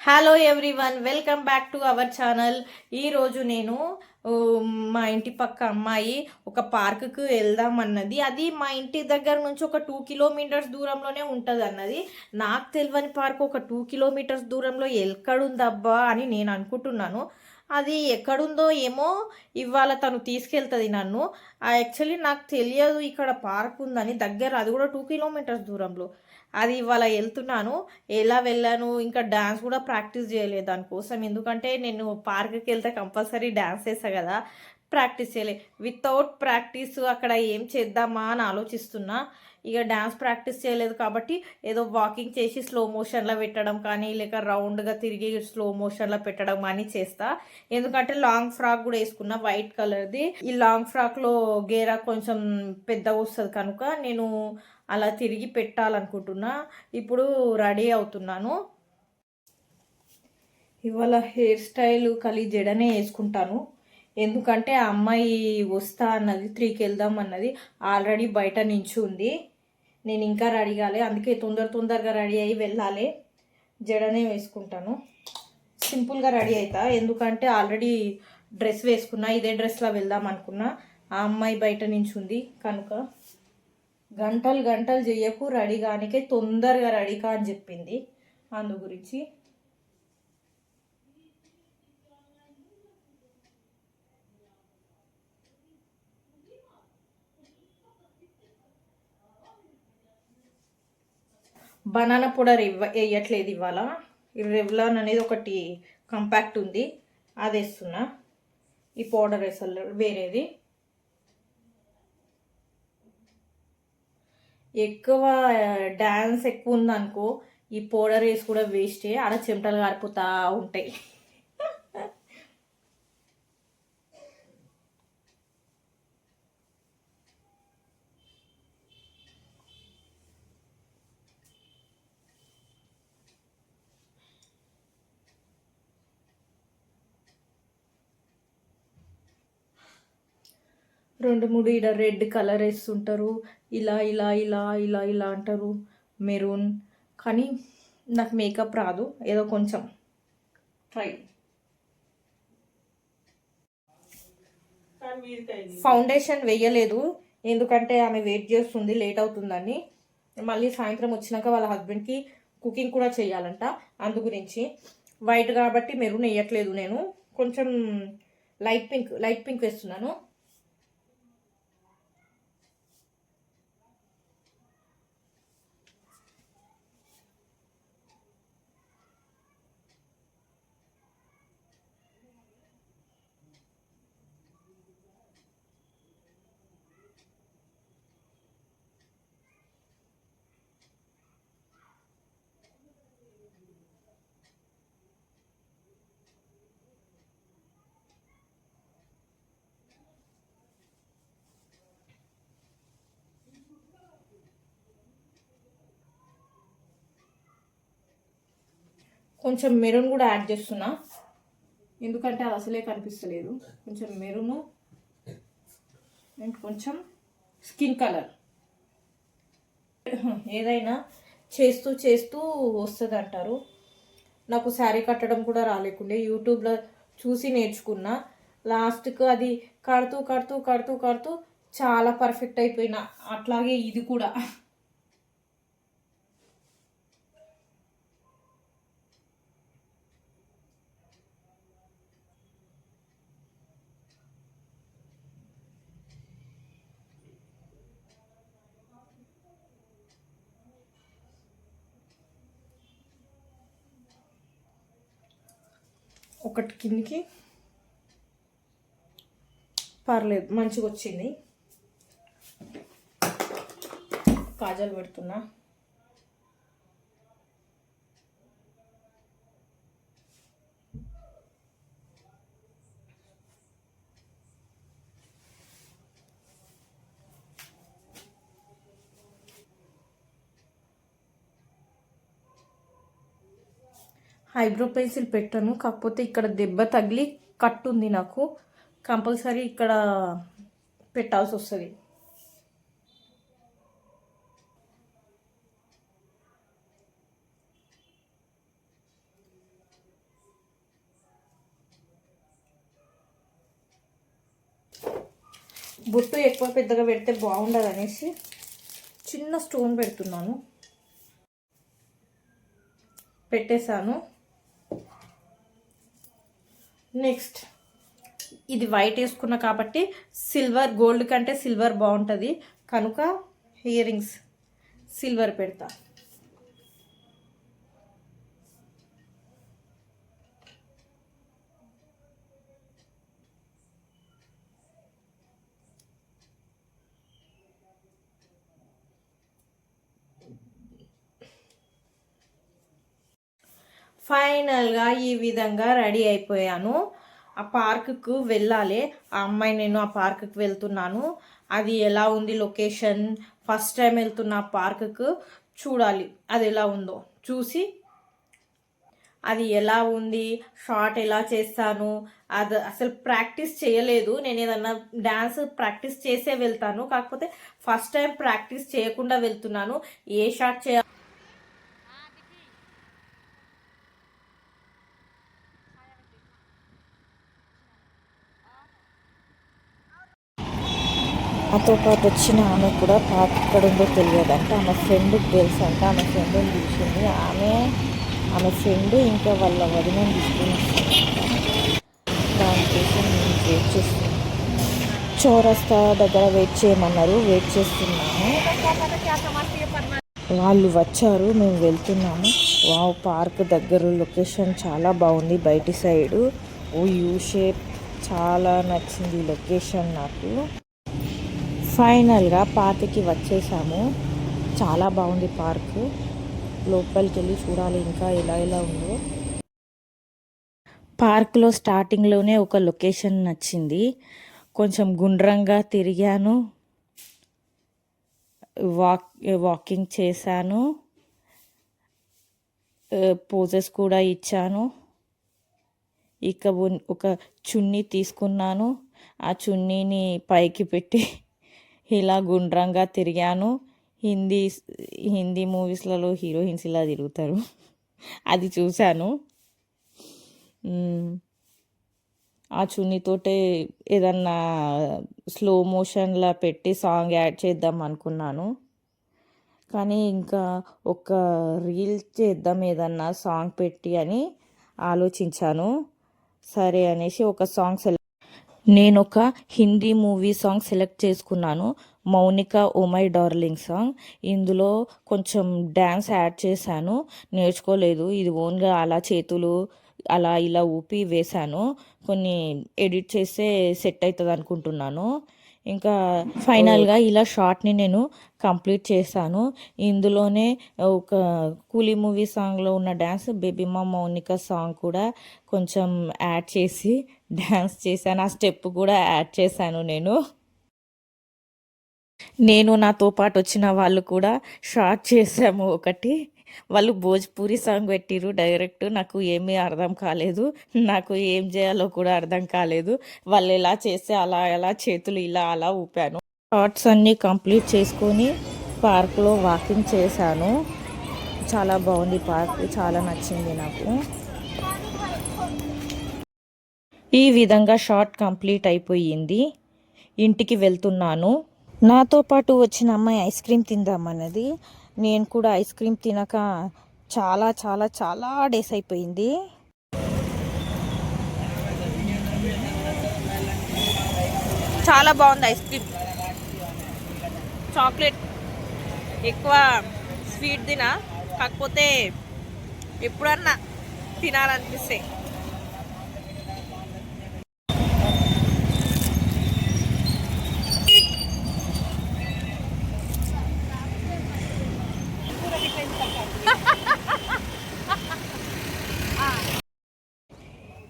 Hello everyone welcome back to our channel ఈరోజు నేను మా ఇంటి పక్క అమ్మాయి ఒక పార్కుకు వెళ్దాం అన్నది. అది మా ఇంటి దగ్గర నుంచి ఒక టూ కిలోమీటర్స్ దూరంలోనే ఉంటుంది అన్నది. నాకు తెలియని పార్క్ ఒక టూ కిలోమీటర్స్ దూరంలో ఎక్కడుందబ్బా అని నేను అనుకుంటున్నాను. అది ఎక్కడుందో ఏమో ఇవాళ తను తీసుకెళ్తుంది నన్ను. యాక్చువల్లీ నాకు తెలియదు ఇక్కడ పార్క్ ఉందని. దగ్గర అది కూడా టూ కిలోమీటర్స్ దూరంలో. అది ఇవాళ వెళ్తున్నాను. ఎలా వెళ్ళాను? ఇంకా డ్యాన్స్ కూడా ప్రాక్టీస్ చేయలేదు దానికోసం ఎందుకంటే నేను పార్క్కి వెళ్తే కంపల్సరీ డ్యాన్స్ చేస్తా కదా. ప్రాక్టీస్ చేయలే. వితౌట్ ప్రాక్టీస్ అక్కడ ఏం చేద్దామా అని ఆలోచిస్తున్నా. ఇక డ్యాన్స్ ప్రాక్టీస్ చేయలేదు కాబట్టి ఏదో వాకింగ్ చేసి స్లో మోషన్లో పెట్టడం కానీ లేక రౌండ్గా తిరిగి స్లో మోషన్లో పెట్టడం కానీ చేస్తా. ఎందుకంటే లాంగ్ ఫ్రాక్ కూడా వేసుకున్నా వైట్ కలర్ది. ఈ లాంగ్ ఫ్రాక్లో గేరా కొంచెం పెద్దగా వస్తుంది కనుక నేను అలా తిరిగి పెట్టాలనుకుంటున్నా. ఇప్పుడు రెడీ అవుతున్నాను. ఇవాళ హెయిర్ స్టైల్ కలి జడనే వేసుకుంటాను. ఎందుకంటే ఆ అమ్మాయి వస్తా అన్నది త్రీకి వెళ్దాం అన్నది ఆల్రెడీ బయట నుంచి ఉంది. నేను ఇంకా రెడీ కాలే. అందుకే తొందర తొందరగా రెడీ అయ్యి వెళ్ళాలి. జడనే వేసుకుంటాను. సింపుల్గా రెడీ అవుతా ఎందుకంటే ఆల్రెడీ డ్రెస్ వేసుకున్నా. ఇదే డ్రెస్లో వెళ్దాం అనుకున్నా. ఆ అమ్మాయి బయట నించుంది కనుక. గంటలు గంటలు చేయకు రెడీ కానికే తొందరగా రెడీ కా అని చెప్పింది. అందు గురించి బనానా పౌడర్ ఇవ్వ వేయట్లేదు ఇవాళ రెవ్లాన్ అనేది ఒకటి కంపాక్ట్ ఉంది. అది వేస్తున్నా ఈ పౌడర్ వేసలు వేరేది. ఎక్కువ డ్యాన్స్ ఎక్కువ ఉందనుకో ఈ పౌడర్ వేసి కూడా వేస్టే ఆడ చెమటలు కారిపోతా ఉంటాయి. రెండు మూడు ఇడ రెడ్ కలర్ వేస్తుంటారు. ఇలా ఇలా ఇలా ఇలా ఇలా అంటారు. మెరూన్. కానీ నాకు మేకప్ రాదు. ఏదో కొంచెం ట్రై. ఫౌండేషన్ వేయలేదు. ఎందుకంటే ఆమె వెయిట్ చేస్తుంది లేట్ అవుతుందని. మళ్ళీ సాయంత్రం వచ్చినాక వాళ్ళ హస్బెండ్కి కుకింగ్ కూడా చేయాలంట అందు గురించి. వైట్ కాబట్టి మెరూన్ వేయట్లేదు నేను. కొంచెం లైట్ పింక్ లైట్ పింక్ వేస్తున్నాను. కొంచెం మెరూన్ కూడా యాడ్ చేస్తున్నా. ఎందుకంటే అది అసలే కనిపిస్తలేదు. కొంచెం మెరూను అండ్ కొంచెం స్కిన్ కలర్. ఏదైనా చేస్తూ చేస్తూ వస్తుంది అంటారు నాకు శారీ కట్టడం కూడా రాలేకుండే. యూట్యూబ్లో చూసి నేర్చుకున్నా. లాస్ట్కు అది కడుతూ కడుతూ కడుతూ కడుతూ చాలా పర్ఫెక్ట్ అయిపోయినా. అట్లాగే ఇది కూడా. ఒకటి కిందికి. పర్లేదు మంచిగా వచ్చింది కాజల్ పెడుతున్నా. ఐబ్రో పెన్సిల్ పెట్టాను. కాకపోతే ఇక్కడ దెబ్బ తగిలి కట్ ఉంది నాకు. కంపల్సరీ ఇక్కడ పెట్టాల్సి వస్తుంది. బొట్టు ఎక్కువ పెద్దగా పెడితే బాగుండదు అనేసి చిన్న స్టోన్ పెడుతున్నాను. పెట్టేశాను. నెక్స్ట్ ఇది వైట్ వేసుకున్నా కాబట్టి సిల్వర్ గోల్డ్ కంటే సిల్వర్ బాగుంటుంది. కనుక ఇయర్ రింగ్స్ సిల్వర్ పెడతా. ఫైనల్గా ఈ విధంగా రెడీ అయిపోయాను. ఆ పార్కుకు వెళ్ళాలి. ఆ అమ్మాయి నేను ఆ పార్కుకు వెళ్తున్నాను. అది ఎలా ఉంది లొకేషన్? ఫస్ట్ టైం వెళ్తున్న పార్కుకు చూడాలి. అది ఎలా ఉందో చూసి అది ఎలా ఉంది? షార్ట్ ఎలా చేస్తాను? అది అసలు ప్రాక్టీస్ చేయలేదు. నేను ఏదన్నా డ్యాన్స్ ప్రాక్టీస్ చేసే వెళ్తాను. కాకపోతే ఫస్ట్ టైం ప్రాక్టీస్ చేయకుండా వెళ్తున్నాను. ఏ షార్ట్ చేయాలి నాతో పాటు వచ్చిన ఆమె కూడా పార్క్ ఎక్కడ ఉందో తెలియదంట ఆమె ఫ్రెండ్కి తెలుసు అంట ఆమె ఫ్రెండ్ని తీసుకుంది ఆమె ఆమె ఫ్రెండ్ ఇంకా వాళ్ళ వదినని తీసుకుని దానికోసం నేను వెయిట్ చేస్తున్నాను. చౌరస్తా దగ్గర వెయిట్ చేయమన్నారు. వెయిట్ చేస్తున్నాము వాళ్ళు వచ్చారు. మేము వెళ్తున్నాము. వావ్ పార్క్ దగ్గర లొకేషన్ చాలా బాగుంది బయటి సైడు. ఓ యూ షేప్. చాలా నచ్చింది ఈ లొకేషన్ నాకు. ఫైనల్గా పాతకి వచ్చేసాము. చాలా బాగుంది పార్క్. లోపలికి వెళ్ళి చూడాలి ఇంకా ఎలా ఎలా ఉందో. పార్క్లో స్టార్టింగ్లోనే ఒక లొకేషన్ నచ్చింది. కొంచెం గుండ్రంగా తిరిగాను. వాక్ వాకింగ్ చేశాను. పోజెస్ కూడా ఇచ్చాను. ఇక ఒక చున్నీ తీసుకున్నాను. ఆ చున్నీని పైకి పెట్టి ఇలా గుండ్రంగా తిరిగాను. హిందీ హిందీ మూవీస్లలో హీరోయిన్స్ ఇలా తిరుగుతారు. అది చూశాను. ఆ చున్నీతోటే ఏదన్నా స్లో మోషన్లా పెట్టి సాంగ్ యాడ్ చేద్దాం అనుకున్నాను. కానీ ఇంకా ఒక రీల్ చేద్దాం ఏదన్నా సాంగ్ పెట్టి అని ఆలోచించాను. సరే అనేసి ఒక సాంగ్ సెలెక్ట్ నేను ఒక హిందీ మూవీ సాంగ్ సెలెక్ట్ చేసుకున్నాను. Mounika oh my darling song. ఇందులో కొంచెం డ్యాన్స్ యాడ్ చేశాను. నేర్చుకోలేదు. ఇది ఓన్గా అలా చేతులు అలా ఇలా ఊపి వేశాను. కొన్ని ఎడిట్ చేస్తే సెట్ అవుతుంది అనుకుంటున్నాను. ఇంకా ఫైనల్గా ఇలా షార్ట్ని నేను కంప్లీట్ చేశాను. ఇందులోనే ఒక కూలీ మూవీ సాంగ్లో ఉన్న డ్యాన్స్ బేబీమా మౌనిక సాంగ్ కూడా కొంచెం యాడ్ చేసి డ్యాన్స్ చేశాను. ఆ స్టెప్ కూడా యాడ్ చేశాను నేను. నేను నాతో పాటు వచ్చిన వాళ్ళు కూడా షార్ట్ చేసాము ఒకటి. వాళ్ళు భోజ్పూరి సాంగ్ పెట్టిరు డైరెక్ట్. నాకు ఏమీ అర్థం కాలేదు. నాకు ఏం చేయాలో కూడా అర్థం కాలేదు. వాళ్ళు ఎలా చేస్తే అలా ఎలా చేతులు ఇలా అలా ఊపాను. షార్ట్స్ అన్నీ కంప్లీట్ చేసుకొని పార్క్లో వాకింగ్ చేశాను. చాలా బాగుంది పార్క్. చాలా నచ్చింది నాకు. ఈ విధంగా షార్ట్ కంప్లీట్ అయిపోయింది. ఇంటికి వెళ్తున్నాను. నాతో పాటు వచ్చిన అమ్మాయి ఐస్ క్రీమ్ తిందామన్నది నేను కూడా ఐస్ క్రీమ్ తినక చాలా చాలా చాలా డేస్ అయిపోయింది. చాలా బాగుంది ఐస్ క్రీమ్. చాక్లెట్ ఎక్కువ స్వీట్ తిన కాకపోతే ఎప్పుడన్నా తినాలనిపిస్తే.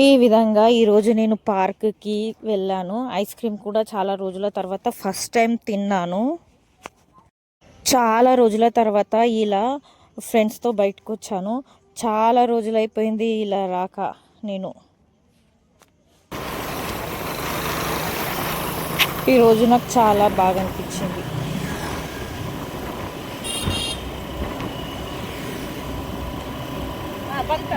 ఈ విధంగా ఈరోజు నేను పార్క్కి వెళ్ళాను. ఐస్ క్రీమ్ కూడా చాలా రోజుల తర్వాత ఫస్ట్ టైం తిన్నాను. చాలా రోజుల తర్వాత ఇలా ఫ్రెండ్స్తో బయటకు వచ్చాను చాలా రోజులైపోయింది ఇలా రాక నేను. ఈరోజు నాకు చాలా బాగా అనిపించింది బంద్